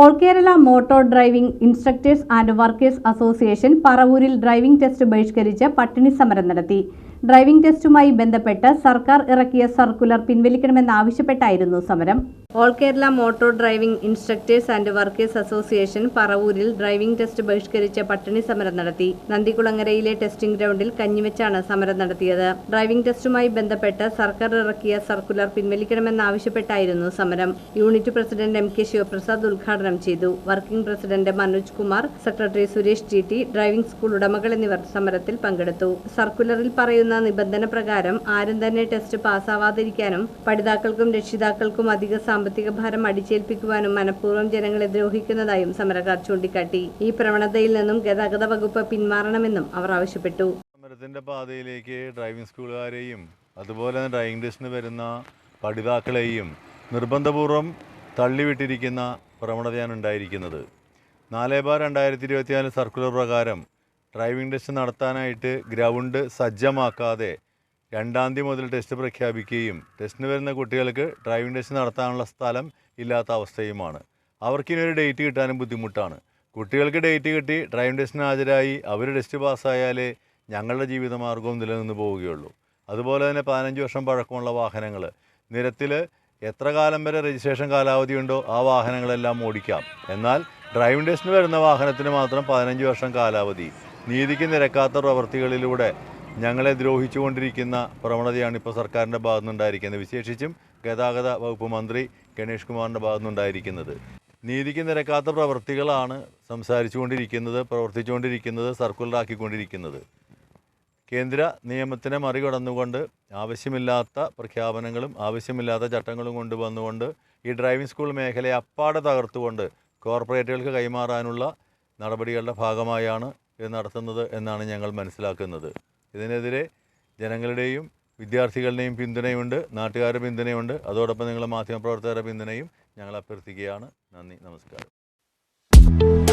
All Kerala motor driving instructors and workers association പറവൂരിൽ driving test ബഹിഷ്കരിച്ച് പട്ടിണി സമരം നടത്തി. ഡ്രൈവിംഗ് ടെസ്റ്റുമായി ബന്ധപ്പെട്ട് സർക്കാർ ഇറക്കിയ സർക്കുലർ പിൻവലിക്കണമെന്നാവശ്യപ്പെട്ടായിരുന്നു സമരം. All Kerala motor driving instructors and workers association പറവൂരിൽ driving test ബഹിഷ്കരിച്ച് പട്ടിണി സമരം നടത്തി. നന്ദികുളങ്ങരയിലെ ടെസ്റ്റിംഗ് ഗ്രൗണ്ടിൽ കഞ്ഞിവെച്ചാണ് സമരം നടത്തിയത്. ഡ്രൈവിംഗ് ടെസ്റ്റുമായി ബന്ധപ്പെട്ട് സർക്കാർ ഇറക്കിയ സർക്കുലർ പിൻവലിക്കണമെന്നാവശ്യപ്പെട്ടായിരുന്നു സമരം. Unit president M K Sivaprasad ഉദ്ഘാടനം ചെയ്തു. Working president Manoj Kumar secretary Suresh T T driving school ഉടമകൾ എന്നിവർ സമരത്തിൽ പങ്കെടുത്തു. സർക്കുലറിൽ പറയുന്ന നിബന്ധന പ്രകാരം ആരും തന്നെ ടെസ്റ്റ് പാസ്സാവാതിരിക്കാനും പഠിതാക്കൾക്കും രക്ഷിതാക്കൾക്കും അധിക സാമ്പത്തിക ഭാരം അടിച്ചേൽപ്പിക്കുവാനും മനഃപൂർവം ജനങ്ങളെ ദ്രോഹിക്കുന്നതായും സമരക്കാർ ചൂണ്ടിക്കാട്ടി. ഈ പ്രവണതയിൽ നിന്നും ഗതാഗത വകുപ്പ് പിന്മാറണമെന്നും അവർ ആവശ്യപ്പെട്ടു. സമരത്തിന്റെ പാതയിലേക്ക് ഡ്രൈവിംഗ് സ്കൂളുകാരെയും അതുപോലെ തന്നെ ഡ്രൈവിംഗ് ടെസ്റ്റിന് വരുന്ന പഠിതാക്കളെയും നിർബന്ധപൂർവം തള്ളിവിട്ടിരിക്കുന്ന പ്രവണതയാണ് ഉണ്ടായിരിക്കുന്നത്. നാല് ബാർ രണ്ടായിരത്തി ഇരുപത്തിനാല് സർക്കുലർ പ്രകാരം ഡ്രൈവിംഗ് ടെസ്റ്റ് നടത്താനായിട്ട് ഗ്രൗണ്ട് സജ്ജമാക്കാതെ രണ്ടാം തീയതി മുതൽ ടെസ്റ്റ് പ്രഖ്യാപിക്കുകയും ടെസ്റ്റിന് വരുന്ന കുട്ടികൾക്ക് ഡ്രൈവിംഗ് ടെസ്റ്റ് നടത്താനുള്ള സ്ഥലം ഇല്ലാത്ത അവസ്ഥയുമാണ്. അവർക്കിനി ഒരു ഡേറ്റ് കിട്ടാനും ബുദ്ധിമുട്ടാണ്. കുട്ടികൾക്ക് ഡേറ്റ് കിട്ടി ഡ്രൈവിംഗ് ടെസ്റ്റിന് ഹാജരായി അവർ ടെസ്റ്റ് പാസ്സായാലേ ഞങ്ങളുടെ ജീവിതമാർഗവും നിലനിന്ന് പോവുകയുള്ളൂ. അതുപോലെ തന്നെ പതിനഞ്ച് വർഷം പഴക്കമുള്ള വാഹനങ്ങൾ നിരത്തിൽ എത്ര കാലം വരെ രജിസ്ട്രേഷൻ കാലാവധിയുണ്ടോ ആ വാഹനങ്ങളെല്ലാം ഓടിക്കാം. എന്നാൽ ഡ്രൈവിംഗ് ടെസ്റ്റിന് വരുന്ന വാഹനത്തിന് മാത്രം പതിനഞ്ച് വർഷം കാലാവധി. നീതിക്ക് നിരക്കാത്ത പ്രവൃത്തികളിലൂടെ ഞങ്ങളെ ദ്രോഹിച്ചുകൊണ്ടിരിക്കുന്ന പ്രവണതയാണ് ഇപ്പോൾ സർക്കാരിന്റെ ഭാഗത്തുനിന്നുണ്ടായിരിക്കുന്നത്. വിശേഷിച്ചും ഗതാഗത വകുപ്പ് മന്ത്രി ഗണേഷ് കുമാറിന്റെ ഭാഗത്തുനിന്നുണ്ടായിരിക്കുന്നത്. നീതിക്ക് നിരക്കാത്ത പ്രവൃത്തികളാണ് സംസാരിച്ചുകൊണ്ടിരിക്കുന്നത് പ്രവർത്തിച്ചുകൊണ്ടിരിക്കുന്നത് സർക്കുലറാക്കിക്കൊണ്ടിരിക്കുന്നത്. കേന്ദ്ര നിയമത്തിനെ മറികടന്നുകൊണ്ട് ആവശ്യമില്ലാത്ത പ്രഖ്യാപനങ്ങളും ആവശ്യമില്ലാത്ത ചട്ടങ്ങളും കൊണ്ടുവന്നുകൊണ്ട് ഈ ഡ്രൈവിംഗ് സ്കൂൾ മേഖലയെ അപ്പാടെ തകർത്തുകൊണ്ട് കോർപ്പറേറ്റുകൾക്ക് കൈമാറാനുള്ള നടപടികളുടെ ഭാഗമായാണ് ഇത് നടത്തുന്നത് എന്നാണ് ഞങ്ങൾ മനസ്സിലാക്കുന്നത്. ഇതിനെതിരെ ജനങ്ങളുടെയും വിദ്യാർത്ഥികളുടെയും പിന്തുണയുണ്ട് നാട്ടുകാരുടെ പിന്തുണയുണ്ട്. അതോടൊപ്പം നിങ്ങളുടെ മാധ്യമപ്രവർത്തകരുടെ പിന്തുണയും ഞങ്ങൾ അഭ്യർത്ഥിക്കുകയാണ്. നന്ദി നമസ്കാരം.